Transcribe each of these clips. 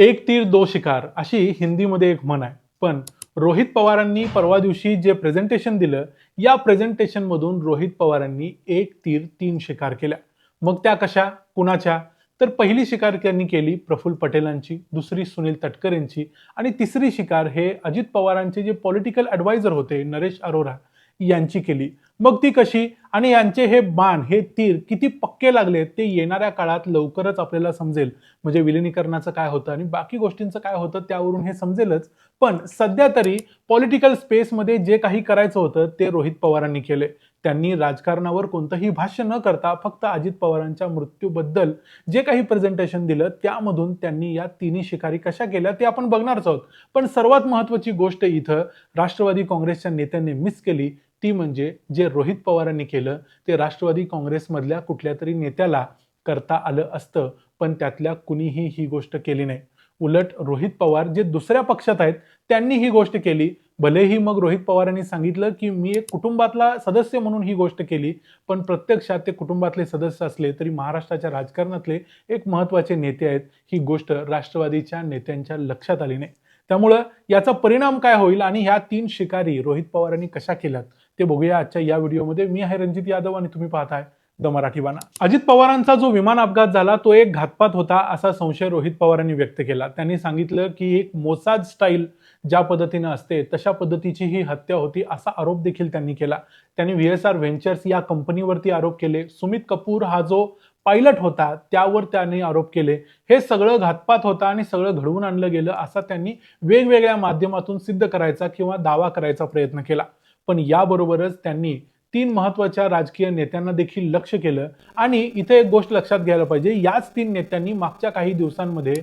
एक तीर दो शिकार अशी हिंदीमध्ये एक म्हण आहे. पण रोहित पवारांनी परवा दिवशी जे प्रेझेंटेशन दिलं या प्रेझेंटेशनमधून रोहित पवारांनी एक तीर तीन शिकार केल्या. मग त्या कशा? कुणाच्या? तर पहिली शिकार त्यांनी केली प्रफुल्ल पटेलांची दुसरी सुनील तटकरेंची आणि तिसरी शिकार हे अजित पवारांचे जे पॉलिटिकल ॲडवायझर होते नरेश अरोरा यांची केली. मग ती कशी? आणि यांचे हे बाण हे तीर किती पक्के लागले ते येणाऱ्या काळात लवकरच आपल्याला समजेल. म्हणजे विलिनीकरणाचं काय होतं आणि बाकी गोष्टींचं काय होतं त्यावरून हे समजेलच. पण सध्या तरी पॉलिटिकल स्पेसमध्ये जे काही करायचं होतं ते रोहित पवारांनी केले. त्यांनी राजकारणावर कोणतंही भाष्य न करता फक्त अजित पवारांच्या मृत्यूबद्दल जे काही प्रेझेंटेशन दिलं त्यामधून त्यांनी या तिन्ही शिकारी कशा केल्या ते आपण बघणारच आहोत. पण सर्वात महत्त्वाची गोष्ट इथं राष्ट्रवादी काँग्रेसच्या नेत्यांनी मिस केली ती म्हणजे जे रोहित पवारांनी केलं ते राष्ट्रवादी काँग्रेसमधल्या कुठल्या तरी नेत्याला करता आलं असतं पण त्यातल्या कुणीही ही गोष्ट केली नाही. उलट रोहित पवार जे दुसऱ्या पक्षात आहेत त्यांनी ही गोष्ट केली. भलेही मग रोहित पवारांनी सांगितलं की मी एक कुटुंबातला सदस्य म्हणून ही गोष्ट केली पण प्रत्यक्षात ते कुटुंबातले सदस्य असले तरी महाराष्ट्राच्या राजकारणातले एक महत्त्वाचे नेते आहेत ही गोष्ट राष्ट्रवादीच्या नेत्यांच्या लक्षात आली नाही. त्यामुळं याचा परिणाम काय होईल आणि ह्या तीन शिकारी रोहित पवारांनी कशा केल्यात ते बघूया आजच्या या व्हिडिओमध्ये. मी आहे रणजित यादव आणि तुम्ही पाहताय द मराठी बाणा. अजित पवारांचा जो विमान अपघात झाला तो एक घातपात होता असा संशय रोहित पवारांनी व्यक्त केला. त्यांनी सांगितलं की एक मोसाद स्टाईल ज्या पद्धतीनं असते तशा पद्धतीची ही हत्या होती असा आरोप देखील त्यांनी केला. त्यांनी व्ही एस आर व्हेंचर्स या कंपनीवरती आरोप केले. सुमित कपूर हा जो पायलट होता त्यावर त्यांनी आरोप केले. हे सगळं घातपात होता आणि सगळं घडवून आणलं गेलं असा त्यांनी वेगवेगळ्या माध्यमातून सिद्ध करायचा किंवा दावा करायचा प्रयत्न केला. पण याबरोबरच त्यांनी तीन महत्त्वाच्या राजकीय नेत्यांना देखील लक्ष केलं. आणि इथे एक गोष्ट लक्षात घ्यायला पाहिजे याच तीन नेत्यांनी मागच्या काही दिवसांमध्ये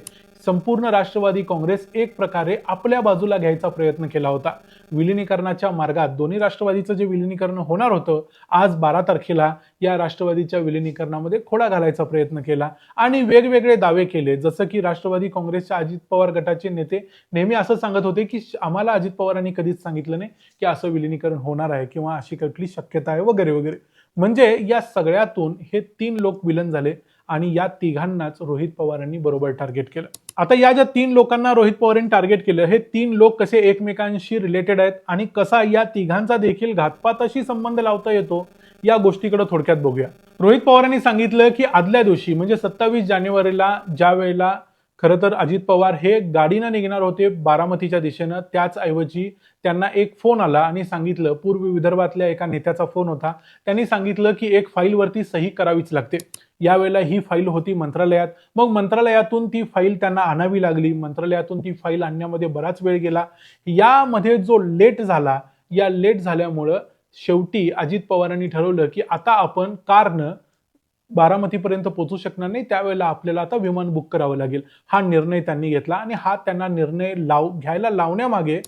संपूर्ण राष्ट्रवादी काँग्रेस एक प्रकारे आपल्या बाजूला घ्यायचा प्रयत्न केला होता. विलिनीकरणाच्या मार्गात दोन्ही राष्ट्रवादीचं जे विलिनीकरण होणार होतं आज बारा तारखेला या राष्ट्रवादीच्या विलिनीकरणामध्ये खोडा घालायचा प्रयत्न केला आणि वेगवेगळे दावे केले. जसं की राष्ट्रवादी काँग्रेसच्या अजित पवार गटाचे नेते नेहमी असं सांगत होते की आम्हाला अजित पवारांनी कधीच सांगितलं नाही की असं विलिनीकरण होणार आहे किंवा अशी कुठली शक्यता आहे वगैरे वगैरे. म्हणजे या सगळ्यातून हे तीन लोक विलन झाले आणि या तिघांनाच रोहित पवारांनी बरोबर टार्गेट केलं. आता या ज्या तीन लोकांना रोहित पवारांनी टार्गेट केलं हे तीन लोक कसे एकमेकांशी रिलेटेड आहेत आणि कसा या तिघांचा देखील घातपाताशी संबंध लावता येतो या गोष्टीकडे थोडक्यात बघूया. रोहित पवारांनी सांगितलं की आदल्या दिवशी म्हणजे सत्तावीस जानेवारीला ज्या वेळेला खरं तर अजित पवार हे गाडीनं निघणार होते बारामतीच्या दिशेनं त्याचऐवजी त्यांना एक फोन आला आणि सांगितलं पूर्व विदर्भातल्या एका नेत्याचा फोन होता त्यांनी सांगितलं की एक फाईलवरती सही करावीच लागते. यावेळेला ही फाईल होती मंत्रालयात. मग मंत्रालयातून ती फाईल त्यांना आणावी लागली. मंत्रालयातून ती फाईल आणण्यामध्ये बराच वेळ गेला. यामध्ये जो लेट झाला या लेट झाल्यामुळं शेवटी अजित पवारांनी ठरवलं की आता आपण कारनं बारामतीपर्यंत पोहोचू शकणार नाही. त्यावेळेला आपल्याला आता विमान बुक करावं लागेल. हा निर्णय त्यांनी घेतला आणि हा त्यांना निर्णय लाव घ्यायला लावण्यामागे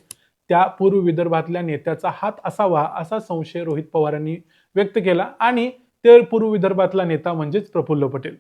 त्या पूर्व विदर्भातल्या नेत्याचा हात असावा असा संशय रोहित पवारांनी व्यक्त केला. आणि ते पूर्व विदर्भातला नेता म्हणजेच प्रफुल्ल पटेल.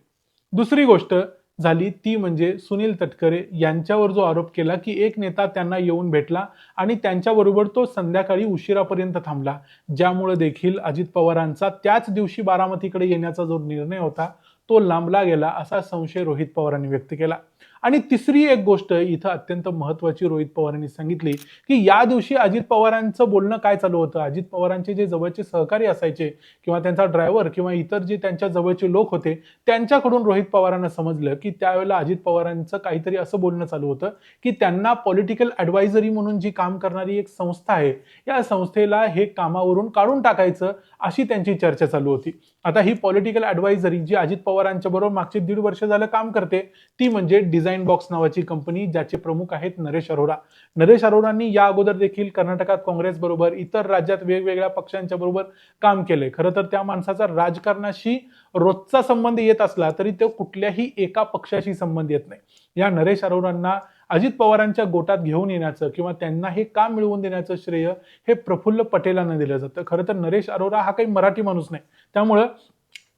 दुसरी गोष्ट झाली ती म्हणजे सुनील तटकरे यांच्यावर जो आरोप केला की एक नेता त्यांना येऊन भेटला आणि त्यांच्याबरोबर तो संध्याकाळी उशिरापर्यंत थांबला. ज्यामुळे देखील अजित पवारांचा त्याच दिवशी बारामतीकडे येण्याचा जो निर्णय होता तो लांबला गेला असा संशय रोहित पवारांनी व्यक्त केला. आणि तिसरी एक गोष्ट इथं अत्यंत महत्वाची रोहित पवारांनी सांगितली की या दिवशी अजित पवारांचं बोलणं काय चालू होतं? अजित पवारांचे जे जवळचे सहकारी असायचे किंवा त्यांचा ड्रायव्हर किंवा इतर जे त्यांच्या जवळचे लोक होते त्यांच्याकडून रोहित पवारांना समजलं की त्यावेळेला अजित पवारांचं काहीतरी असं बोलणं चालू होतं की त्यांना पॉलिटिकल ॲडवायझरी म्हणून जी काम करणारी एक संस्था आहे या संस्थेला हे कामावरून काढून टाकायचं अशी त्यांची चर्चा चालू होती. आता ही पॉलिटिकल ॲडवायझरी जी अजित पवारांच्या बरोबर मागचे दीड वर्ष झालं काम करते ती म्हणजे डिझाईन बॉक्स नावाची कंपनी ज्याचे प्रमुख आहेत नरेश अरोरा. नरेश अरोरांनी या अगोदर देखील कर्नाटकात काँग्रेस बरोबर इतर राज्यात वेगवेगळ्या पक्षांच्या बरोबर काम केले. खरं तर त्या माणसाचा राजकारणाशी रोजचा संबंध येत असला तरी तो कुठल्याही एका पक्षाशी संबंध येत नाही. या नरेश अरोरांना अजित पवारांच्या गोटात घेऊन येण्याचं किंवा त्यांना हे काम मिळवून देण्याचं श्रेय हे प्रफुल्ल पटेलांना दिलं जातं. खरं तर नरेश अरोरा हा काही मराठी माणूस नाही. त्यामुळं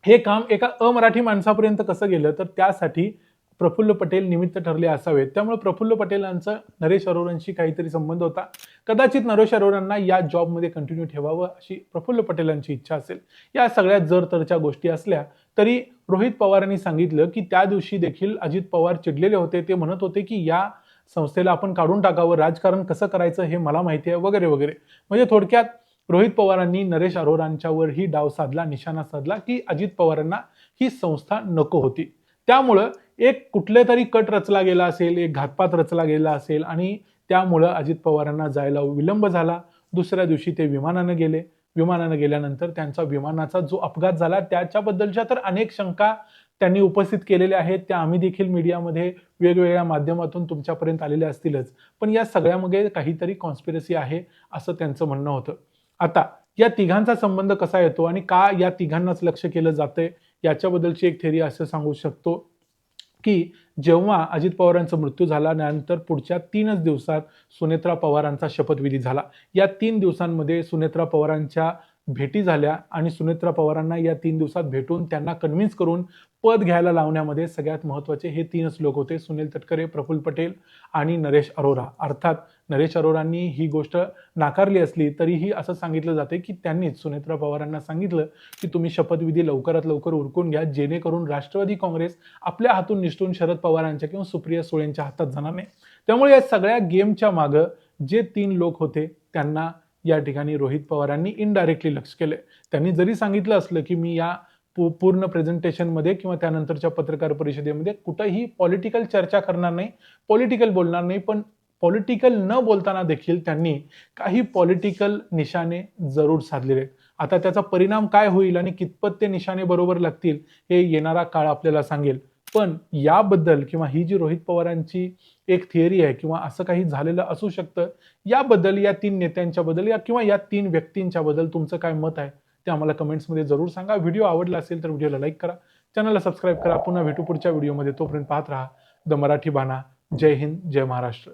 हे काम एका अमराठी माणसापर्यंत कसं गेलं तर त्यासाठी प्रफुल्ल पटेल निमित्त ठरले असावेत. त्यामुळे प्रफुल्ल पटेलांचा नरेश अरोरांशी काहीतरी संबंध होता. कदाचित नरेश अरोरांना या जॉबमध्ये कंटिन्यू ठेवावं अशी प्रफुल्ल पटेलांची इच्छा असेल. या सगळ्या जर तरच्या गोष्टी असल्या तरी रोहित पवारांनी सांगितलं की त्या दिवशी देखील अजित पवार चिडलेले होते. ते म्हणत होते की या संस्थेला आपण काढून टाकावं. राजकारण कसं करायचं हे मला माहिती आहे वगैरे वगैरे. म्हणजे थोडक्यात रोहित पवारांनी नरेश अरोरांच्यावर ही डाव साधला निशाणा साधला की अजित पवारांना ही संस्था नको होती. त्यामुळं एक कुठले तरी कट रचला गेला असेल एक घातपात रचला गेला असेल आणि त्यामुळं अजित पवारांना जायला विलंब झाला. दुसऱ्या दिवशी ते विमानानं गेले. विमानानं गेल्यानंतर त्यांचा विमानाचा जो अपघात झाला त्याच्याबद्दलच्या तर अनेक शंका त्यांनी उपस्थित केलेल्या आहेत. त्या आम्ही देखील मीडियामध्ये वेगवेगळ्या माध्यमातून तुमच्यापर्यंत आलेल्या असतीलच. पण या सगळ्यामध्ये काहीतरी कॉन्स्पिरसी आहे असं त्यांचं म्हणणं होतं. आता या तिघांचा संबंध कसा येतो आणि का या तिघांनाच लक्ष केलं जातंय? याच्याबद्दलची एक थेरी असं सांगू शकतो. की जेव्हा अजित पवारांचा मृत्यू झाला त्यानंतर पुढच्या तीनच दिवसात सुनेत्रा पवारांचा शपथविधी झाला. या तीन दिवसांमध्ये सुनेत्रा पवारांच्या भेटी झाल्या आणि सुनेत्रा पवारांना या तीन दिवसात भेटून त्यांना कन्व्हिन्स करून पद घ्यायला लावण्यामध्ये सगळ्यात महत्त्वाचे हे तीनच लोक होते. सुनील तटकरे प्रफुल्ल पटेल आणि नरेश अरोरा. अर्थात नरेश अरोरांनी ही गोष्ट नाकारली असली तरीही असं सांगितलं जाते की त्यांनीच सुनेत्रा पवारांना सांगितलं की तुम्ही शपथविधी लवकरात लवकर उरकून घ्या जेणेकरून राष्ट्रवादी काँग्रेस आपल्या हातून निष्ठून शरद पवारांच्या किंवा सुप्रिया सुळेंच्या हातात जाणार नाही. त्यामुळे या सगळ्या गेमच्या मागं जे तीन लोक होते त्यांना या ठिकाणी रोहित पवारांनी इनडायरेक्टली लक्ष केले. त्यांनी जरी सांगितलं असलं की मी या पूर्ण प्रेझेंटेशनमध्ये किंवा त्यानंतरच्या पत्रकार परिषदेमध्ये कुठंही पॉलिटिकल चर्चा करणार नाही पॉलिटिकल बोलणार नाही पण पॉलिटिकल न बोलताना देखील त्यांनी काही पॉलिटिकल निशाणे जरूर साधलेले आहेत. आता त्याचा परिणाम काय होईल आणि कितपत ते निशाणे बरोबर लागतील हे येणारा काळ आपल्याला सांगेल पण याबद्दल किंवा ही जी रोहित पवारांची एक थिअरी आहे किंवा असं काही झालेलं असू शकतं याबद्दल या तीन नेत्यांच्या बद्दल या किंवा या तीन व्यक्तींच्या बद्दल तुमचं काय मत आहे ते आम्हाला कमेंट्समध्ये जरूर सांगा. व्हिडिओ आवडला असेल तर व्हिडिओला लाईक करा. चॅनलला सबस्क्राईब करा. पुन्हा भेटू पुढच्या व्हिडिओमध्ये. तोपर्यंत पाहत राहा. द मराठी बाणा. जय हिंद. जय महाराष्ट्र.